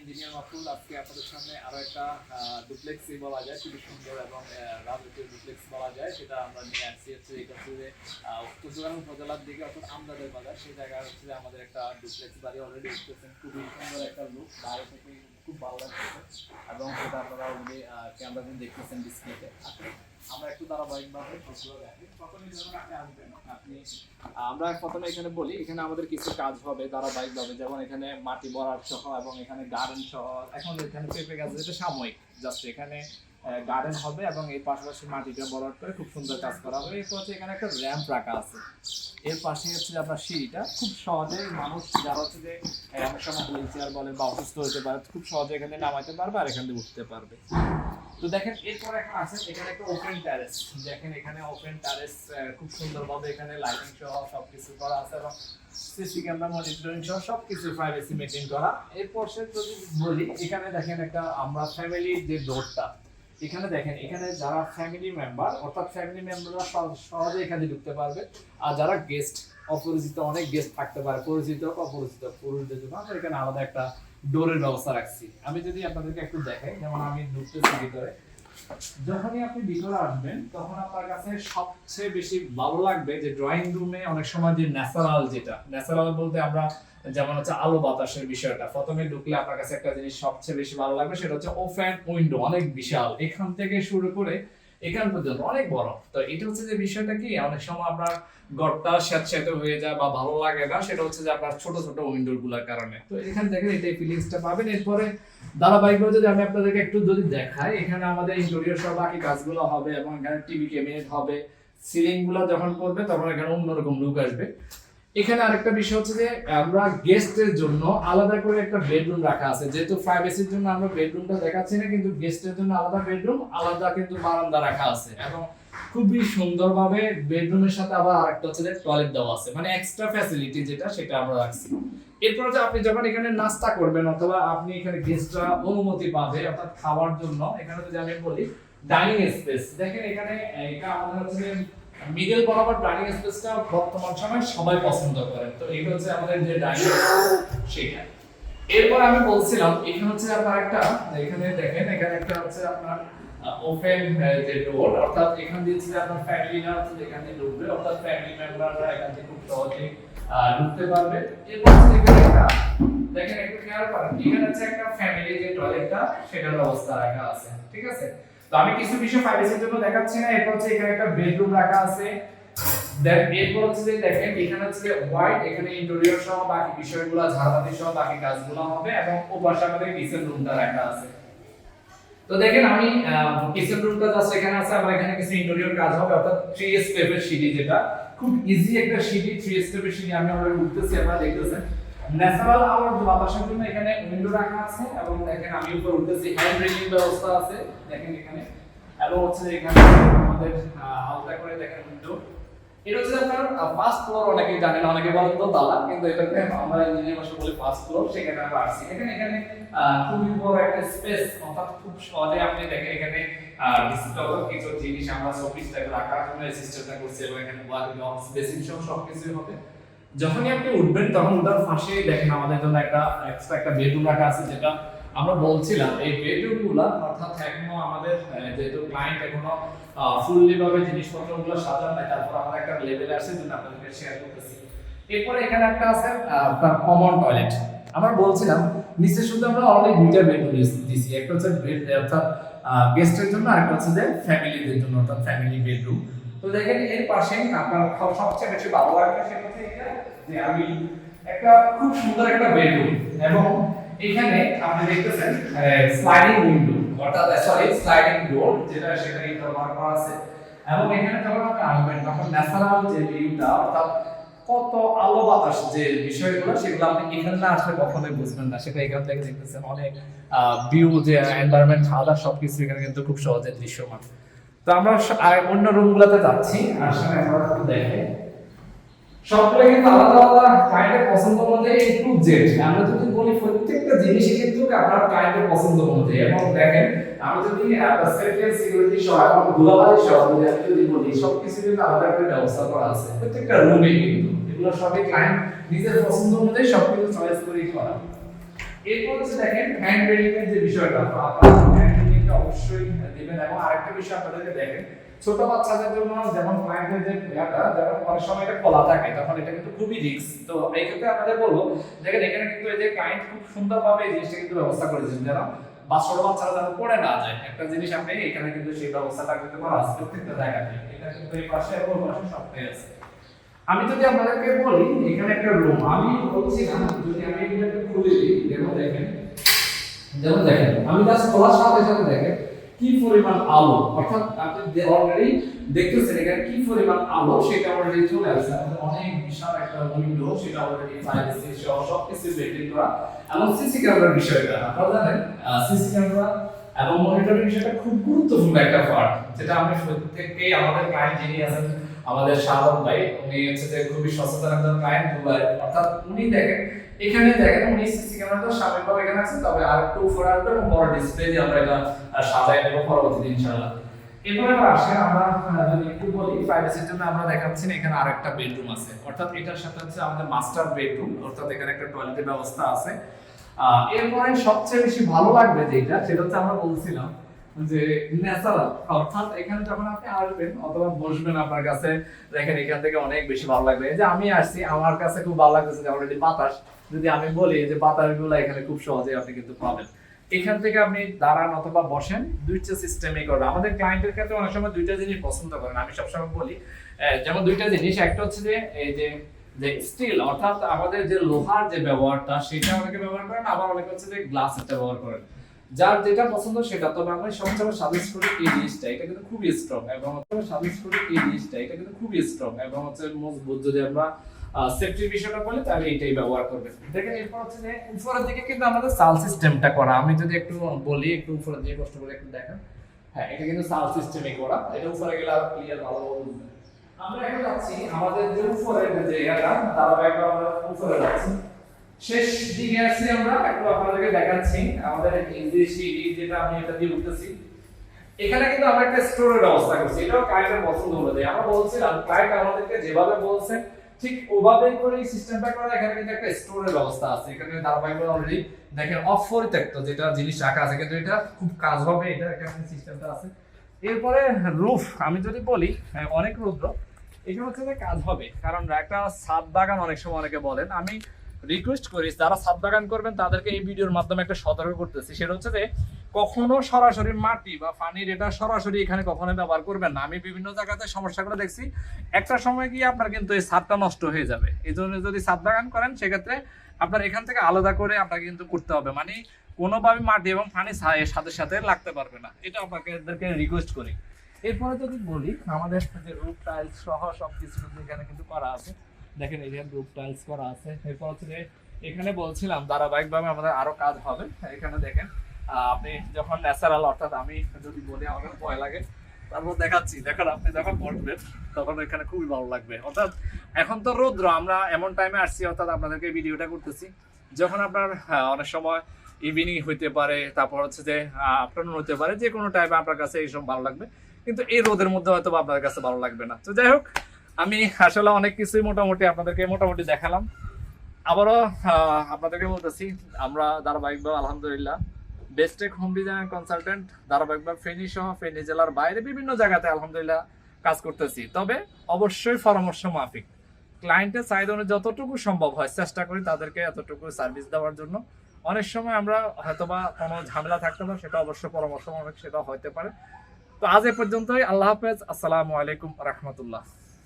Engineer মাহফুল আজকে আপনাদের সামনে আরও একটা ডুপ্লেক্সই বলা যায়, খুবই সুন্দর এবং রাজকীয় ডুপ্লেক্স বলা যায়, সেটা আমরা নিয়ে আসছি হচ্ছে এটা হচ্ছে উত্তরদুয়ার উপজেলার দিকে, অর্থাৎ আমদাদের বাজার। সেই জায়গায় হচ্ছে আমাদের একটা ডুপ্লেক্স বাড়ি অলরেডি খুবই সুন্দর একটা লুক বাইরে থেকে খুব ভালো লাগছে এবং সেটা আপনারা অলরেডি ক্যামেরা দিয়ে দেখতেছেন ডিসপ্লেতে আমরা একটু ধারাবাহিকভাবে আপনি আমরা প্রথমে এখানে বলি, এখানে আমাদের কিছু কাজ হবে ধারাবাহিকভাবে। যেমন এখানে মাটি ভরাট সহ এবং এখানে গার্ডেন সহ, এখন এখানে পেঁপে গাছ যেটা সাময়িক জাস্ট এখানে গার্ডেন হবে এবং এর পাশাপাশি মাটিটা ভরাট করে খুব সুন্দর কাজ করা হবে। এরপর হচ্ছে এখানে একটা র্যাম্প রাখা আছে। এর পাশে হচ্ছে আপনার সিঁড়িটা। খুব সহজে মানুষ যারা হচ্ছে যে অনেক সময় হুইল চেয়ার বলে বা অসুস্থ হতে পারে, খুব সহজে এখানে নামাইতে পারবে আর এখান থেকে উঠতে পারবে। তো দেখেন, এরপর এখন আছে এখানে একটা ওপেন ট্যারেস দেখেন এখানে ওপেন ট্যারেস খুব সুন্দরভাবে এখানে লাইটিং সহ সবকিছু করা আছে এবং সিসি ক্যামেরা মনিটরিং সহ সবকিছু প্রাইভেসি মেনটেন করা। এরপর সে যদি বলি, এখানে দেখেন একটা আমরা ফ্যামিলির যে ডোরটা এখানে দেখেন, এখানে যারা ফ্যামিলি মেম্বার অর্থাৎ ফ্যামিলি মেম্বাররা সহজে এখানে ঢুকতে পারবে। আর যারা গেস্ট অপরিচিত, অনেক গেস্ট থাকতে পারে, পরিচিত অপরিচিত পুরুষদের জন্য। আমরা এখানে আলাদা একটা ডোরের ব্যবস্থা রাখছি। আমি যদি আপনাদেরকে একটু দেখাই, যেমন আমি ঢুকতেছি ভিতরে। যখনই আপনি ভিতরে আসবেন, তখন আপনার কাছে সবচেয়ে বেশি ভালো লাগবে যে ড্রয়িং রুমে অনেক সময় যে ন্যাচারাল যেটা ন্যাচারাল বলতে আমরা যেমন হচ্ছে আলো বাতাসের বিষয়টা, প্রথমে ঢুকলে আপনার কাছে একটা জিনিস সবচেয়ে বেশি ভালো লাগবে, সেটা হচ্ছে ওপেন উইন্ডো অনেক বিশাল। এখান থেকে শুরু করে এখান পর্যন্ত, অনেক বড়। তো এটা হচ্ছে যে বিষয়টা কি, অনেক সময় আপনার ঘরটা স্যাঁতস্যাঁতে হয়ে যায় বা ভালো লাগে না, সেটা হচ্ছে যে আপনার ছোট ছোট উইন্ডোরগুলার কারণে। তো এখান থেকে এটাই ফিলিংসটা পাবেন। এরপরে ধারাবাহিকভাবে যদি আমি আপনাদেরকে একটু যদি দেখাই, এখানে আমাদের ইন্টেরিয়র সহ বাকি কাজগুলো হবে এবং এখানে টিভি ক্যাবিনেট হবে। সিলিংগুলো যখন করবে, তখন এখানে অন্যরকম লুক আসবে। এখানে আরেকটা বিষয় হচ্ছে যে আমরা গেস্টের জন্য আলাদা করে একটা বেডরুম রাখা আছে। যেহেতু প্রাইভেসির জন্য আমরা বেডরুমটা দেখাচ্ছি না, কিন্তু গেস্টের জন্য আলাদা বেডরুম আলাদা কিন্তু বারান্দা রাখা আছে। এবং খুবই সুন্দরভাবে বেডরুমের সাথে আবার আরেকটা হচ্ছে যে টয়লেট দেওয়া আছে। মানে এক্সট্রা ফ্যাসিলিটি যেটা, সেটা আমরা রাখছি। এরপর যে আপনি যখন এখানে নাস্তা করবেন, অথবা আপনি এখানে গেস্টরা অনুমতি পাবে, অর্থাৎ খাওয়ার জন্য, এখানে যদি আমি বলি ডাইনিং স্পেস দেখেন এখানে, এটা আমাদের হচ্ছে মিডল বরাবর ডাইনিং স্পেসটা বর্তমান সময় সবাই পছন্দ করে। তো এটা হচ্ছে আমাদের যে ডাইনিং সেটা। এরপর আমি বলছিলাম, এখানে হচ্ছে আপনার একটা, এখানে দেখেন, এখানে একটা হচ্ছে আপনার ওপেন যে ডোর অর্থাৎ এখান দিয়ে হচ্ছে আপনার ফ্যামিলিরা হচ্ছে এখান ঢুকবে, অর্থাৎ ফ্যামিলি মেম্বাররা এখান থেকে খুব সহজে ঢুকতে পারবে। এরপর এখানে একটা, দেখেন, একটু খেয়াল করেন, এখানে হচ্ছে একটা ফ্যামিলি যে টয়লেটটা সেটার ব্যবস্থা রাখা আছে, ঠিক আছে? তো আমি কিছু বিষয় প্রাইভেসির জন্য দেখাচ্ছি না, এরপর হচ্ছে এখানে একটা বেডরুম রাখা আছে। এরপর হচ্ছে যে দেখেন, এখানে হচ্ছে হোয়াইট এখানে ইন্টেরিয়র সহ বাকি বিষয়গুলো, ঝাড়বাতি সহ বাকি কাজগুলো হবে এবং ওপাশে আমাদের কিচেন রুমটা রাখা আছে। তো দেখেন আমি কিচেন রুমটা জাস্ট এখানে আছে, আমার এখানে কিছু ইন্টেরিয়র কাজ হবে, অর্থাৎ থ্রি স্টেপের সিঁড়ি যেটা। খুব ইজি একটা সিঁড়ি থ্রি স্টেপের সিঁড়ি আমি অলরেডি উঠতেছি, আপনারা দেখতেছেন। ন্যাচারাল আওয়ার বাতাসের জন্য এখানে উইন্ডো রাখা আছে এবং দেখেন আমি উপরে উঠতেছি। হ্যান্ড রেলিং ব্যবস্থা আছে, দেখেন এখানে। এবং হচ্ছে এখানে আমাদের হালকা করে দেখেন উইন্ডো এটা হচ্ছে আপনার ফার্স্ট ফ্লোর অনেকেই জানেন, অনেকে বলেন তো দালা কিন্তু এটাকে আমরা ইঞ্জিনিয়ার ভাষা বলি ফার্স্ট ফ্লোর সেখানে আমরা আসছি এখানে এখানে খুবই বড় একটা স্পেস অর্থাৎ খুব সহজে আপনি দেখেন এখানে ডিজিটাল কিছু জিনিস আমরা শোপিস টাইপ রাখার জন্য সিস্টেমটা করছি এবং এখানে ওয়াল বক্স সহ সবকিছুই হবে। যখনই আপনি উঠবেন, তখন ওটার পাশেই দেখেন। আমাদের জন্য একটা এক্সট্রা একটা বেডরুম রাখা আছে, যেটা আমরা বলছিলাম, এই বেডরুমগুলা অর্থাৎ এখনও আমাদের যেহেতু ক্লায়েন্ট এখনও ফুললি ভাবে জিনিসপত্রগুলো সাজান নাই, তারপর আমরা একটা লেভেলে আসছে জন্য আপনাদেরকে শেয়ার করতেছি। এরপরে এখানে একটা আছে কমন টয়লেট আমরা বলছিলাম, নিচে শুধু আমরা অলরেডি দুইটা বেডরুম দিয়েছি একটা হচ্ছে বেড অর্থাৎ গেস্টের জন্য আর একটা হচ্ছে যে ফ্যামিলিদের জন্য, অর্থাৎ ফ্যামিলি বেডরুম তো দেখেন, এর পাশে আপনার সবচেয়ে বেশি ভালো লাগবে সেটা হচ্ছে এটা, যে আমি একটা খুব সুন্দর একটা বেডরুম এবং এখানে আপনি দেখতেছেন স্লাইডিং উইন্ডো অর্থাৎ সরি স্লাইডিং ডোর যেটা সেখানে ব্যবহার করা আছে। এবং এখানে যখন আপনি আসবেন, তখন ন্যাচারাল যে ভিউটা অর্থাৎ কত আলো বাতাস যে বিষয়গুলো, সেগুলো আপনি এখানে না আসলে কখনোই বুঝবেন না। সেটা এখান থেকে দেখতেছেন অনেক ভিউ যে এনভায়রনমেন্ট দাওয়া সবকিছু এখানে কিন্তু খুব সহজে দৃশ্যমান। তো আমরা অন্য রুমগুলোতে যাচ্ছি, আর দেখে। সবগুলো কিন্তু আলাদা আলাদা ক্লায়েন্টের পছন্দ অনুযায়ী টু জেড। আমরা যদি বলি প্রত্যেকটা জিনিসই কিন্তু আপনার ক্লায়েন্টের পছন্দ অনুযায়ী। এবং দেখেন, আমরা যদি সেফটি সিকিউরিটি সহ এবং ধুলাবালি সহ যদি আমি যদি বলি সবকিছু কিন্তু আলাদা ব্যবস্থা করা আছে। প্রত্যেকটা রুমে কিন্তু। এগুলো সবই ক্লায়েন্ট নিজের পছন্দ অনুযায়ী সবকিছু চয়েস করেই করা। এরপর হচ্ছে দেখেন হ্যান্ড যে বিষয়টা আপনারা অবশ্যই দিবেন এবং আরেকটা বিষয় আপনাদেরকে দেখেন, ছোট বাচ্চাদের জন্য যেমন ক্লায়েন্টের যে ইয়াটা যেমন অনেক সময় এটা খোলা থাকে, তখন এটা কিন্তু খুবই তো এই ক্ষেত্রে আপনাদের বলব, দেখেন এখানে কিন্তু এই যে ক্লায়েন্ট খুব সুন্দরভাবে এই জিনিসটা কিন্তু ব্যবস্থা করেছেন যেন বা ছোট বাচ্চারা যেন পড়ে না যায়। একটা জিনিস আপনি এখানে কিন্তু সেই ব্যবস্থাটা কিন্তু করা আছে প্রত্যেকটা জায়গাতে এটা কিন্তু এই পাশে এবং পাশে সবটাই আছে। আমি যদি আপনাদেরকে বলি, এখানে একটা রুম আমি বলছিলাম যদি আমি এটা খুলে দিই যেমন দেখেন। যেমন দেখেন, আমি জাস্ট খোলার সাথে সাথে দেখেন কি পরিমাণ আলো, অর্থাৎ আপনি অলরেডি দেখতেছেন এখানে কি পরিমাণ আলো, সেটা অলরেডি চলে আসছে। অনেক বিশাল একটা উইন্ডো সেটা অলরেডি প্রাইভেসি সহ সব কিছু করা। এবং সিসি ক্যামেরার বিষয়টা, আপনারা জানেন সিসি ক্যামেরা এবং মনিটরিং বিষয়টা খুব গুরুত্বপূর্ণ একটা পার্ট যেটা আমি প্রত্যেককেই, আমাদের ক্লায়েন্ট যিনি আছেন, আমাদের শাহরুখ ভাই, উনি হচ্ছে যে খুবই সচেতন একজন ক্লায়েন্ট অর্থাৎ উনি দেখেন এখানে দেখেন উনি সিসি ক্যামেরাটা সাময়িকভাবে এখানে আছে, তবে আর একটু উপরে আসবে এবং বড় ডিসপ্লে দিয়ে আমরা এটা সাজাই নেব পরবর্তীতে, ইনশাআল্লাহ। এরপরে আবার আসেন আমরা যদি একটু বলি প্রাইভেসির জন্য আমরা দেখাচ্ছি না, এখানে আরেকটা বেডরুম আছে। অর্থাৎ এটার সাথে হচ্ছে আমাদের মাস্টার বেডরুম অর্থাৎ এখানে একটা টয়লেটের ব্যবস্থা আছে। এরপরে সবচেয়ে বেশি ভালো লাগবে যেটা, সেটা হচ্ছে আমরা বলছিলাম যে ন্যাচারাল অর্থাৎ এখানে যখন আপনি আসবেন অথবা বসবেন আপনার কাছে, দেখেন এখান থেকে অনেক বেশি ভালো লাগবে। যে আমি আসছি, আমার কাছে খুব ভালো লাগতেছে যে অলরেডি বাতাস। যদি আমি বলি যে বাতাসগুলো এখানে খুব সহজে আপনি কিন্তু পাবেন। এখান থেকে আপনি দাঁড়ান অথবা বসেন, দুইটা সিস্টেমই করবেন। আমাদের ক্লায়েন্টের ক্ষেত্রে অনেক সময় দুইটা জিনিস পছন্দ করেন। আমি সবসময় বলি যেমন দুইটা জিনিস, একটা হচ্ছে যে, এই যে যে স্টিল অর্থাৎ আমাদের যে লোহার যে ব্যবহারটা, সেটা অনেকে ব্যবহার করেন, আবার অনেকে হচ্ছে যে গ্লাসেরটা ব্যবহার করেন। যার যেটা পছন্দ সেটা। তবে আমরা সবসময় সাজেস্ট করি এই জিনিসটা। এটা কিন্তু খুবই স্ট্রং এবং সাজেস্ট করি এই জিনিসটা। এটা কিন্তু খুবই স্ট্রং এবং হচ্ছে মজবুত যদি আমরা সেফটির বিষয়টা বলি, তাহলে এটাই ব্যবহার করবে। দেখেন, এরপর হচ্ছে যে, উপরের দিকে কিন্তু আমাদের সাল সিস্টেমটা করা। আমি যদি একটু বলি, একটু উপরের দিকে কষ্ট করে একটু দেখেন। হ্যাঁ এটা কিন্তু সাল সিস্টেমে করা। এটা উপরে গেলে আরও ক্লিয়ার ভালো বুঝবেন আমরা এখন যাচ্ছি। আমাদের যে উপরের যে এটা ধারাবাহিক আমরা উপরে যাচ্ছি। শেষ দিকে আসছি আমরা। একটু আপনাদেরকে দেখাচ্ছি আমাদের যেটা আমি এটা দিয়ে উঠতেছি। এখানে কিন্তু আমরা একটা স্টোরের করছি। এটাও ক্লায়েন্টের পছন্দ আমরা বলছিলাম ক্লায়েন্ট আমাদেরকে যেভাবে বলছে ঠিক ওভাবেই করে এই সিস্টেমটা করা। এখানে কিন্তু একটা স্টোরের আছে। এখানে অলরেডি দেখেন যেটা জিনিস রাখা আছে। কিন্তু এটা খুব কাজ হবে এটা এখানে সিস্টেমটা আছে। এরপরে রুফ আমি যদি বলি হ্যাঁ, অনেক রুদ্র। এখানে হচ্ছে যে কাজ হবে। কারণ একটা ছাদ বাগান অনেক সময় অনেকে বলেন। আমি রিকোয়েস্ট করি, যারা ছাদ বাগান করবেন, তাদেরকে এই ভিডিওর মাধ্যমে একটা সতর্ক করতেছি। সেটা হচ্ছে যে, কখনো সরাসরি মাটি বা পানির এটা সরাসরি এখানে কখনো ব্যবহার করবেন না। আমি বিভিন্ন জায়গাতে সমস্যাগুলো দেখছি। একটা সময় গিয়ে আপনার কিন্তু এই ছাদটা নষ্ট হয়ে যাবে। এই জন্য যদি ছাদ বাগান করেন, সেক্ষেত্রে আপনার এখান থেকে আলাদা করে আপনাকে কিন্তু করতে হবে। মানে কোনোভাবে মাটি এবং পানি ছা- এর সাথে সাথে লাগতে পারবে না। এটা আপনাকে এদেরকে রিকোয়েস্ট করি। এরপরে যদি বলি, আমাদের যে রুফ টাইলস সহ সবকিছু কিন্তু এখানে কিন্তু করা আছে। দেখেন যে রুফ টাইলস করা আছে। এরপর হচ্ছে যে এখানে বলছিলাম, ধারাবাহিকভাবে আমাদের আরও কাজ হবে। এখানে দেখেন আপনি যখন ন্যাচারাল অর্থাৎ আমি যদি বলি আমাদের ভয় লাগে। তারপর দেখাচ্ছি। দেখেন, আপনি যখন বসবেন, তখন এখানে খুবই ভালো লাগবে। অর্থাৎ এখন তো রৌদ্র, আমরা এমন টাইমে আসছি, অর্থাৎ আপনাদেরকে ভিডিওটা করতেছি। যখন আপনার অনেক সময় ইভিনিং হইতে পারে, তারপর হচ্ছে যে আফটারনুন হতে পারে যে কোনো টাইমে আপনার কাছে এইসব ভালো লাগবে। কিন্তু এই রোদের মধ্যে হয়তো আপনার কাছে ভালো লাগবে না। তো যাই হোক আমি আসলে অনেক কিছুই মোটামুটি আপনাদেরকে মোটামুটি দেখালাম। আবারও আপনাদেরকে বলতেছি, আমরা ধারাবাহিকভাবে আলহামদুলিল্লাহ বেস্টেক হোম ডিজাইন কনসালটেন্ট ধারাবাহিকভাবে ফেনী সহ ফেনী জেলার বাইরে বিভিন্ন জায়গাতে আলহামদুলিল্লাহ কাজ করতেছি। তবে অবশ্যই পরামর্শ মাফিক। ক্লায়েন্টের চাহিদা অনুযায়ী যতটুকু সম্ভব হয়, চেষ্টা করি তাদেরকে এতটুকু সার্ভিস দেওয়ার জন্য। অনেক সময় আমরা হয়তোবা কোনো ঝামেলা থাকতে পারে, সেটা অবশ্যই পরামর্শ মাফিক, সেটা হতে পারে। তো আজ এ পর্যন্তই। আল্লাহ হাফেজ। আসসালামু আলাইকুম রহমতুল্লাহ।